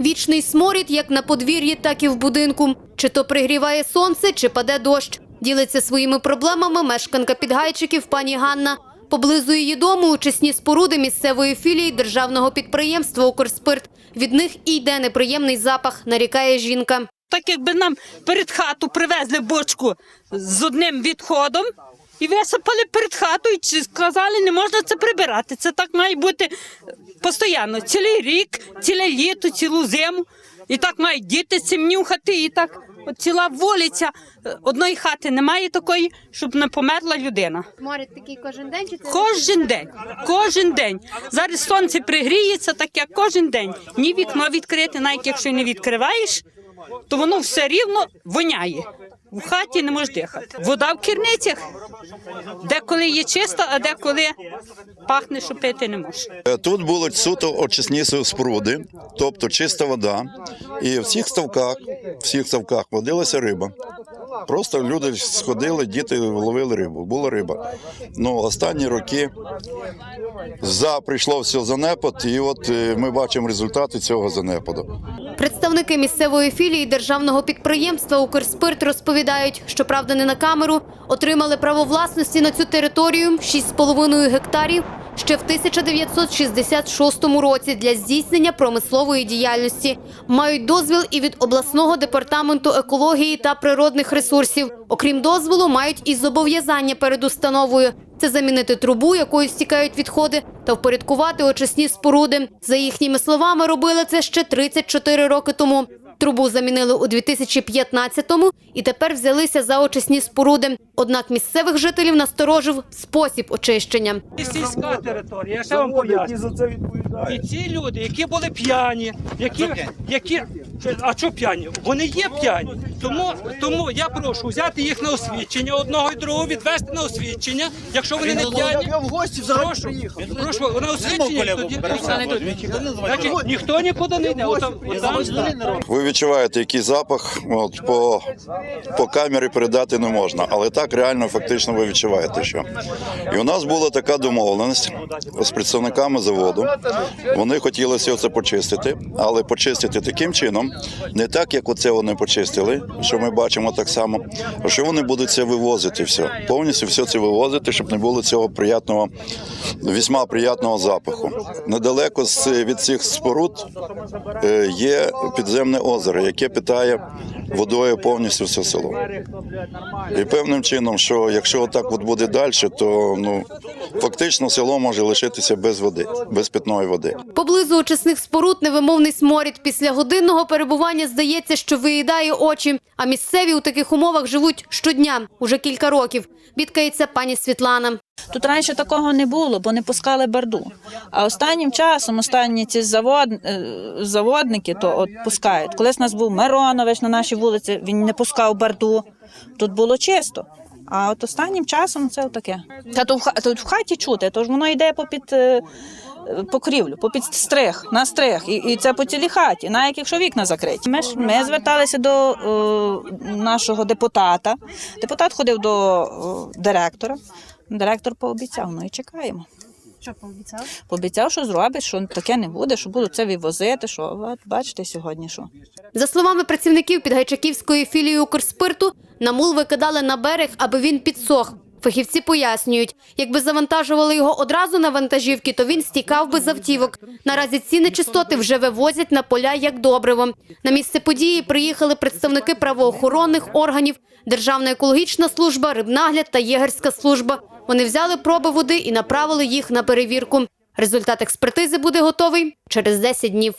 Вічний сморід як на подвір'ї, так і в будинку. Чи то пригріває сонце, чи паде дощ. Ділиться своїми проблемами мешканка Підгайчиків пані Ганна. Поблизу її дому очисні споруди місцевої філії державного підприємства «Укрспирт». Від них і йде неприємний запах, нарікає жінка. Так якби нам перед хату привезли бочку з одним відходом і висипали перед хатою, чи сказали, не можна це прибирати. Це так має бути постійно. Цілий рік, ціле літо, цілу зиму. І так мають діти цим нюхати, і так от ціла вулиця. Одної хати немає такої, щоб не померла людина. Сморід такий кожен день чи Кожен день, кожен день. Зараз сонце пригріється, так як кожен день. Ні вікно відкрите, навіть якщо не відкриваєш, то воно все рівно воняє. В хаті не можеш дихати. Вода в керницях, деколи є чиста, а деколи пахне, що пити не можеш. Е, Тут були суто очисні споруди, тобто чиста вода. І в всіх ставках, всіх ставках водилася риба. Просто люди сходили, діти ловили рибу. Була риба. Ну, останні роки за прийшло все занепад, і от е, ми бачимо результати цього занепаду. Представники місцевої філії державного підприємства «Укрспирт» розповідають, що правда не на камеру, отримали право власності на цю територію 6,5 гектарів ще в 1966 році для здійснення промислової діяльності. Мають дозвіл і від обласного департаменту екології та природних ресурсів. Окрім дозволу, мають і зобов'язання перед установою. Це замінити трубу, якою стікають відходи, та впорядкувати очисні споруди. За їхніми словами, робили це ще 34 роки тому. Трубу замінили у 2015-му і тепер взялися за очисні споруди. Однак місцевих жителів насторожив спосіб очищення. Сільська територія, я ще вам поясню. І ці люди, які були п'яні, які, які а що п'яні? Вони є п'яні. Тому, тому я прошу взяти їх на освідчення одного і другого, відвести на освідчення. Якщо вони не п'яні, Я в гості взагалі прошу, приїхав. прошу на освідчення тоді. Значить, ніхто не отам, Ви відчуваєте, який запах от, по, по камері передати не можна, але так реально фактично ви відчуваєте, що. І у нас була така домовленість з представниками заводу. Вони хотіли все це почистити, але почистити таким чином, не так, як оце вони почистили, що ми бачимо так само, а що вони будуть це вивозити все, повністю все це вивозити, щоб не було цього приятного, весьма приятного запаху. Недалеко від цих споруд е, є підземне озеро, яке питає водою повністю все село. І певним чином, що якщо так от буде далі, то ну фактично село може лишитися без води, без питної води. Поблизу очисних споруд невимовний сморід. Після годинного перебування здається, що виїдає очі. А місцеві у таких умовах живуть щодня, уже кілька років. Бідкається пані Світлана. Тут раніше такого не було, бо не пускали барду. А останнім часом, останні ці завод, е, заводники, то от пускають. Колись у нас був Миронович на нашій вулиці, він не пускав барду. Тут було чисто. А от останнім часом це таке. Та то в, ха- то в хаті чути, тож воно йде попід е, покрівлю, попід стрих, на стрих, і, і це по цілій хаті, навіть якщо вікна закриті. Ми ж ми зверталися до о, нашого депутата. Депутат ходив до о, директора. Директор пообіцяв, ну і чекаємо. Що пообіцяв? Пообіцяв, що зробить, що таке не буде, що будуть це вивозити. Що от бачите сьогодні, що За словами працівників підгайчаківської філії «Укрспирту», на мул викидали на берег, аби він підсох. Фахівці пояснюють, якби завантажували його одразу на вантажівки, то він стікав би з автівок. Наразі ці нечистоти вже вивозять на поля як добриво. На місце події приїхали представники правоохоронних органів, Державна екологічна служба, рибнагляд та єгерська служба. Вони взяли проби води і направили їх на перевірку. Результат експертизи буде готовий через 10 днів.